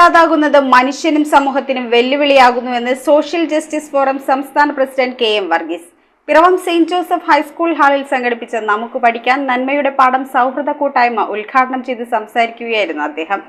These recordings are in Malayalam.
ഇല്ലാതാകുന്നത് മനുഷ്യനും സമൂഹത്തിനും വെല്ലുവിളിയാകുന്നുവെന്ന് സോഷ്യൽ ജസ്റ്റിസ് ഫോറം സംസ്ഥാന president K M Varghese. Piravom saint Joseph high school ഹാളിൽ സംഘടിപ്പിച്ച നമുക്ക് പഠിക്കാൻ നന്മയുടെ പാഠം സൗഹൃദ കൂട്ടായ്മ ഉദ്ഘാടനം ചെയ്ത് സംസാരിക്കുകയായിരുന്നു അദ്ദേഹം.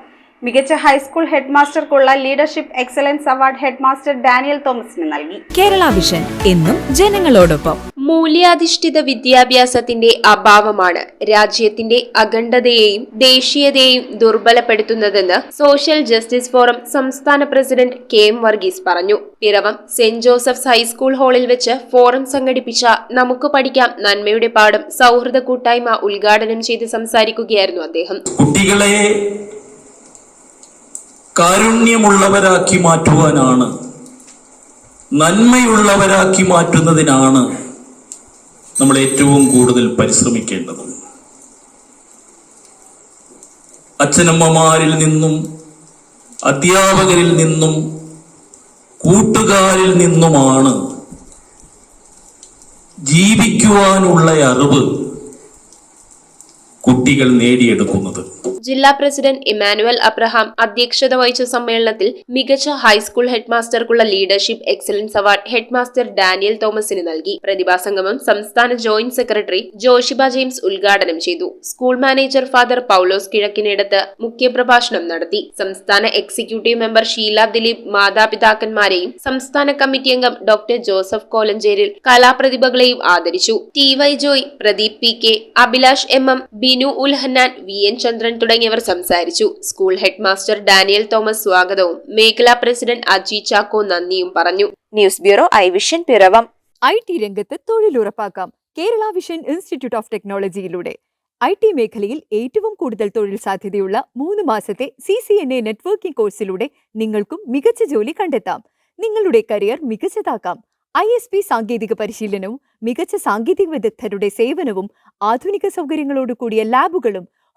മികച്ച high school ഹെഡ്മാസ്റ്റർക്കുള്ള leadership excellence award headmaster Daniel തോമസിന് നൽകി. കേരള വിഷൻ എന്നും ജനങ്ങളോടൊപ്പം. മൂല്യാധിഷ്ഠിത വിദ്യാഭ്യാസത്തിന്റെ അഭാവമാണ് രാജ്യത്തിന്റെ അഖണ്ഡതയെയും ദേശീയതയെയും ദുർബലപ്പെടുത്തുന്നതെന്ന് സോഷ്യൽ ജസ്റ്റിസ് ഫോറം സംസ്ഥാന പ്രസിഡന്റ് കെ എം വർഗീസ് പറഞ്ഞു. പിറവം സെന്റ് ജോസഫ്സ് ഹൈസ്കൂൾ ഹാളിൽ വെച്ച് ഫോറം സംഘടിപ്പിച്ച നമുക്ക് പഠിക്കാം നന്മയുടെ പാഠം സൗഹൃദ കൂട്ടായ്മ ഉദ്ഘാടനം ചെയ്ത് സംസാരിക്കുകയായിരുന്നു അദ്ദേഹം. കുട്ടികളെ കാരുണ്യമുള്ളവരാക്കി മാറ്റുവാനാണ്. നന്മയുള്ളവരാക്കി മാറ്റുന്നതിനാണ് നമ്മൾ ഏറ്റവും കൂടുതൽ പരിശ്രമിക്കേണ്ടത്. അച്ഛനമ്മമാരിൽ നിന്നും അധ്യാപകരിൽ നിന്നും കൂട്ടുകാരിൽ നിന്നുമാണ് ജീവിക്കുവാനുള്ള അറിവ് കുട്ടികൾ നേടിയെടുക്കുന്നത്. ജില്ലാ പ്രസിഡന്റ് ഇമാനുവൽ അബ്രഹാം അധ്യക്ഷത വഹിച്ച സമ്മേളനത്തിൽ മികച്ച high school ഹെഡ്മാസ്റ്റർക്കുള്ള leadership excellence award headmaster Daniel തോമസിന് നൽകി. പ്രതിഭാസംഗമം സംസ്ഥാന ജോയിന്റ് സെക്രട്ടറി ജോഷിബ ജെയിംസ് ഉദ്ഘാടനം ചെയ്തു. School manager father Paulose Kizhakkinidathu മുഖ്യപ്രഭാഷണം നടത്തി. സംസ്ഥാന എക്സിക്യൂട്ടീവ് മെമ്പർ ഷീല ദിലീപ് മാതാപിതാക്കന്മാരെയും സംസ്ഥാന കമ്മിറ്റി അംഗം ഡോക്ടർ ജോസഫ് കോലഞ്ചേരിൽ കലാപ്രതിഭകളെയും ആദരിച്ചു. T Y Joy Pradeep P K Abhilash M M Binu Ulhannan V N Chandran തുടങ്ങിയവർ സംസാരിച്ചു. School head master Daniel Thomas സ്വാഗതവും മേഖലാ പ്രസിഡന്റ് അജി ചാക്കോ നന്ദിയും പറഞ്ഞു. News bureau I vision Piravom. I T രംഗത്ത് തൊഴിലുറപ്പാക്കാം. കേരള വിഷൻ ഇൻസ്റ്റിറ്റ്യൂട്ട് ഓഫ് ടെക്നോളജിയിലൂടെ. ഐ ടി മേഖലയിൽ ഏറ്റവും കൂടുതൽ തൊഴിൽ സാധ്യതയുള്ള മൂന്ന് മാസത്തെ C C N A networking കോഴ്സിലൂടെ നിങ്ങൾക്കും മികച്ച ജോലി കണ്ടെത്താം. നിങ്ങളുടെ കരിയർ മികച്ചതാക്കാം. ഐ എസ് പി സാങ്കേതിക പരിശീലനവും മികച്ച സാങ്കേതിക വിദഗ്ധരുടെ സേവനവും ആധുനിക സൗകര്യങ്ങളോട് കൂടിയ ലാബുകളും